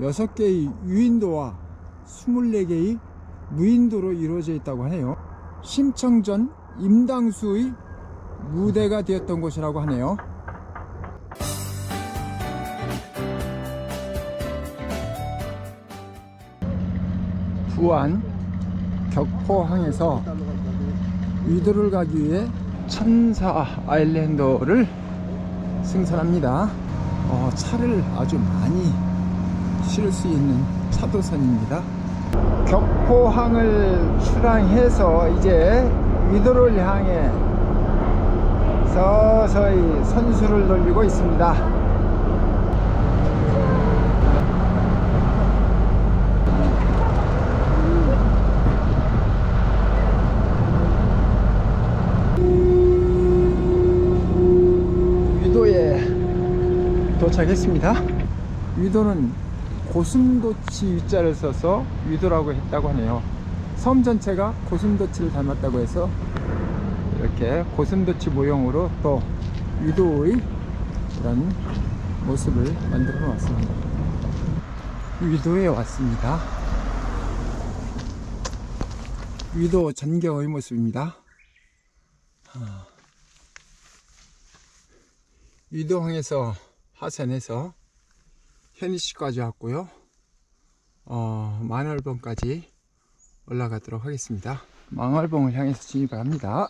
6개의 유인도와 24개의 무인도로 이루어져 있다고 하네요. 심청전 임당수의 무대가 되었던 곳이라고 하네요. 부안 격포항에서 위도를 가기 위해 천사 아일랜드를 승선합니다. 어, 차를 아주 많이 실을 수 있는 차도선입니다. 격포항을 출항해서 이제 위도를 향해 서서히 선수를 돌리고 있습니다. 위도에 도착했습니다. 위도는 고슴도치 위자를 써서 위도라고 했다고 하네요. 섬 전체가 고슴도치를 닮았다고 해서 이렇게 고슴도치 모형으로 또 위도의 이런 모습을 만들어 놓았습니다. 위도에 왔습니다. 위도 전경의 모습입니다. 아. 위도항에서 하산해서 현이씨까지 왔고요. 어, 만월봉까지 올라가도록 하겠습니다. 망월봉을 향해서 진입을 합니다.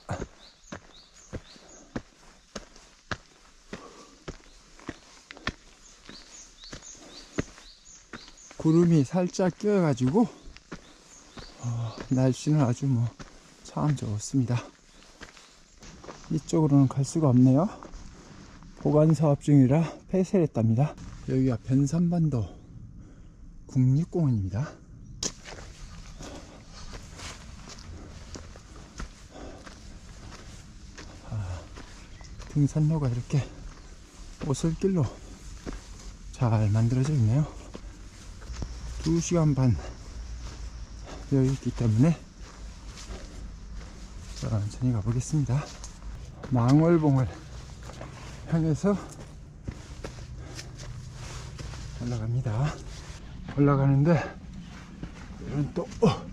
구름이 살짝 끼어 가지고 어, 날씨는 아주 뭐 참 좋습니다. 이쪽으로는 갈 수가 없네요. 보관 사업 중이라 폐쇄를 했답니다. 여기가 변산반도 국립공원입니다. 아, 등산로가 이렇게 오솔길로 잘 만들어져 있네요. 2시간 반 여유 있기 때문에 천천히 가보겠습니다. 망월봉을 향해서 올라갑니다. 올라가는데 이런 또 어,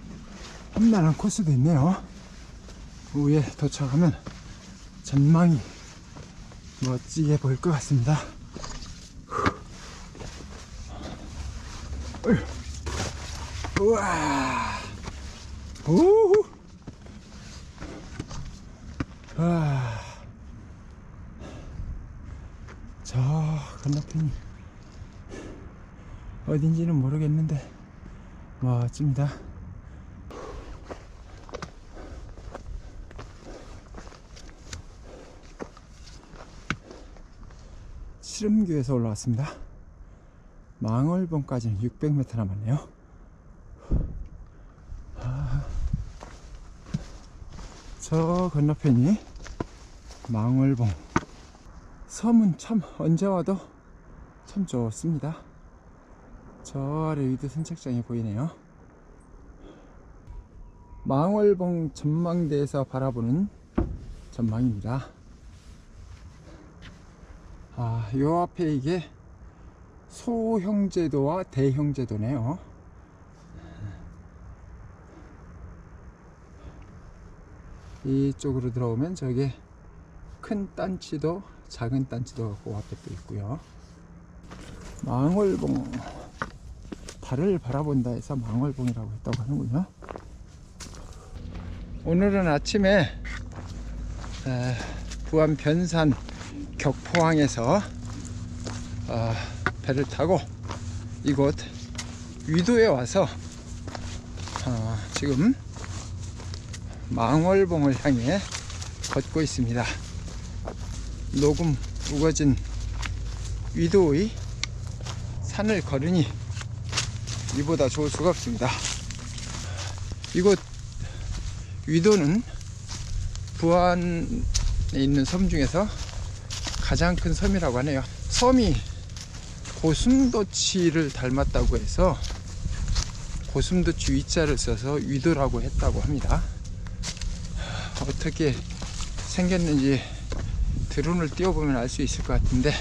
험난한 코스도 있네요. 위에 도착하면 전망이 멋지게 보일 것 같습니다. 우와. 오. 아. 저 건너편이 어딘지는 모르겠는데 멋집니다. 시름교에서 올라왔습니다. 망월봉까지는 600m 남았네요. 아, 저 건너편이 망월봉. 섬은 참 언제 와도 참 좋습니다. 저 아래 위도 선착장이 보이네요. 망월봉 전망대에서 바라보는 전망입니다. 아, 요 앞에 이게 소형제도와 대형제도네요. 이쪽으로 들어오면 저게 큰 딴치도 작은 딴치도 그 앞에 또 있고요. 망월봉 달을 바라본다 해서 망월봉이라고 했다고 하는군요. 오늘은 아침에 에, 부안 변산 격포항에서 어, 배를 타고 이곳 위도에 와서 어, 지금 망월봉을 향해 걷고 있습니다. 녹음 우거진 위도의 산을 걸으니 이보다 좋을 수가 없습니다. 이곳 위도는 부안에 있는 섬 중에서 가장 큰 섬이라고 하네요. 섬이 고슴도치를 닮았다고 해서 고슴도치 위자를 써서 위도라고 했다고 합니다. 어떻게 생겼는지 드론을 띄워보면 알 수 있을 것 같은데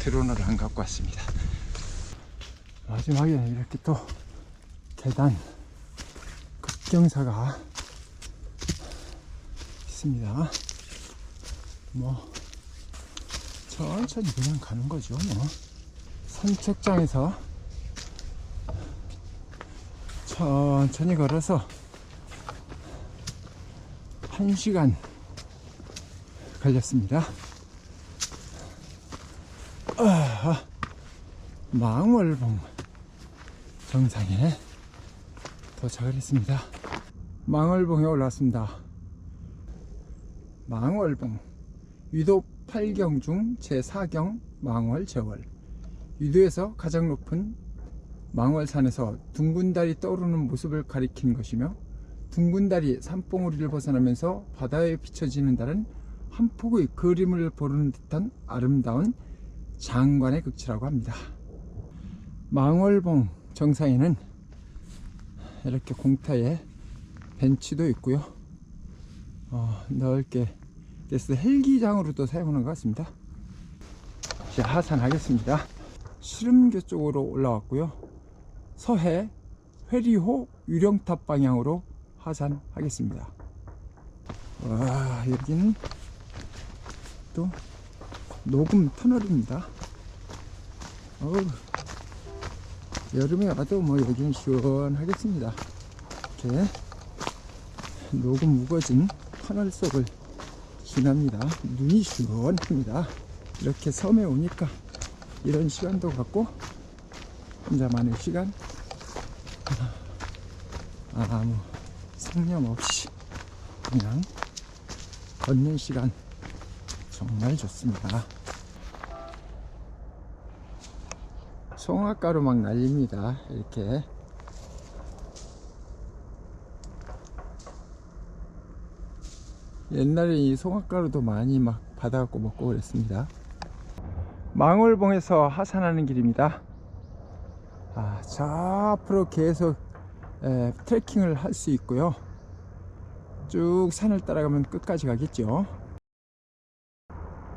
드론을 안 갖고 왔습니다. 마지막에 이렇게 또 계단 급경사가 있습니다. 뭐 천천히 그냥 가는 거죠. 뭐 산책장에서 천천히 걸어서 1시간 걸렸습니다. 아, 망월봉 정상에 도착을 했습니다. 망월봉에 올랐습니다. 망월봉 위도 8경 중 제4경 망월 제월 위도에서 가장 높은 망월산에서 둥근 달이 떠오르는 모습을 가리키는 것이며 둥근 달이 산봉우리를 벗어나면서 바다에 비춰지는 달은 한 폭의 그림을 보는 듯한 아름다운 장관의 극치라고 합니다. 망월봉 정상에는 이렇게 공터에 벤치도 있고요. 어, 넓게 그래서 헬기장으로 도 사용하는 것 같습니다. 이제 하산하겠습니다. 시름교 쪽으로 올라왔고요. 서해 회리호 유령탑 방향으로 하산하겠습니다. 와 여기는 또 녹음 터널입니다. 어우, 여름에 와도 뭐 여기는 시원하겠습니다. 이렇게 녹음 무거진 터널 속을 지납니다. 눈이 시원합니다. 이렇게 섬에 오니까 이런 시간도 갖고 혼자만의 시간 아무 상념 없이 그냥 걷는 시간 정말 좋습니다. 송화가루 막 날립니다. 이렇게 옛날에 이 송화가루도 많이 막 받아갖고 먹고 그랬습니다. 망월봉에서 하산하는 길입니다. 아, 저 앞으로 계속 에, 트레킹을 할 수 있고요. 쭉 산을 따라가면 끝까지 가겠죠.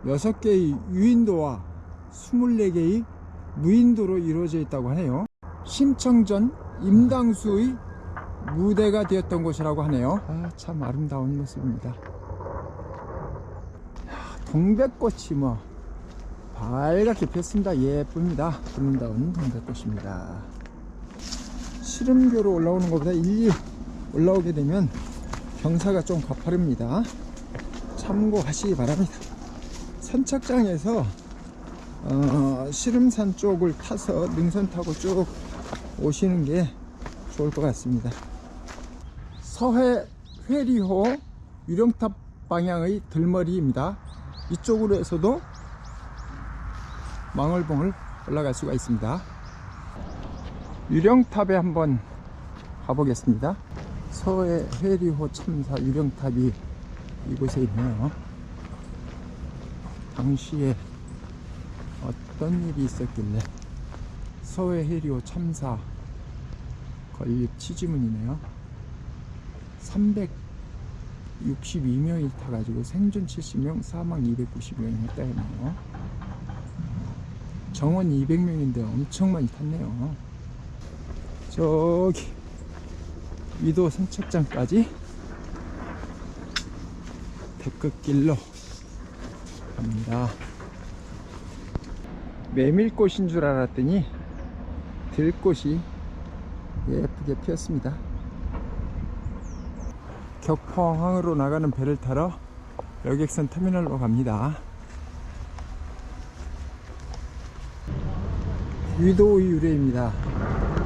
6개의 유인도와 24개의 무인도로 이루어져 있다고 하네요. 심청전 임당수의 무대가 되었던 곳이라고 하네요. 아, 참 아름다운 모습입니다. 동백꽃이 뭐 밝게 폈습니다. 예쁩니다. 아름다운 동백꽃입니다. 시름교로 올라오는 것보다 일리 올라오게 되면 경사가 좀 가파릅니다. 참고하시기 바랍니다. 선착장에서 어, 시름산 쪽을 타서 능선 타고 쭉 오시는 게 좋을 것 같습니다. 서해 회리호 유령탑 방향의 들머리입니다. 이쪽으로 해서도 망월봉을 올라갈 수가 있습니다. 유령탑에 한번 가보겠습니다. 서해 회리호 참사 유령탑이 이곳에 있네요. 당시에 어떤 일이 있었길래 서해 해리호 참사 건립 취지문이네요. 362명이 타가지고 생존 70명, 사망 290명이 했다 했네요. 정원 200명인데 엄청 많이 탔네요. 저기 위도 선착장까지 데크길로 갑니다. 메밀꽃인 줄 알았더니 들꽃이 예쁘게 피었습니다. 격포항으로 나가는 배를 타러 여객선 터미널로 갑니다. 위도의 유래입니다.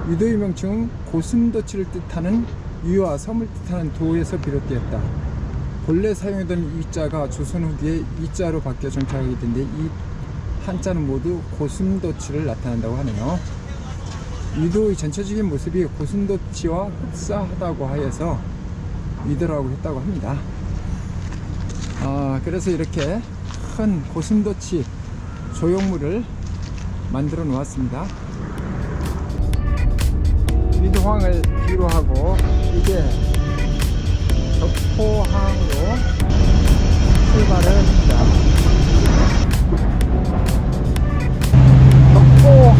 위도의 명칭은 고슴도치를 뜻하는 위와 섬을 뜻하는 도에서 비롯되었다. 본래 사용하던 위자가 조선 후기에 위자로 바뀌어 정착하게 된데 이 한자는 모두 고슴도치를 나타낸다고 하네요. 위도의 전체적인 모습이 고슴도치와 흡사하다고 하여서 위도라고 했다고 합니다. 아, 그래서 이렇게 큰 고슴도치 조형물을 만들어 놓았습니다. 위도항을 뒤로 하고 이제 덕포항으로 출발을 합니다. 덕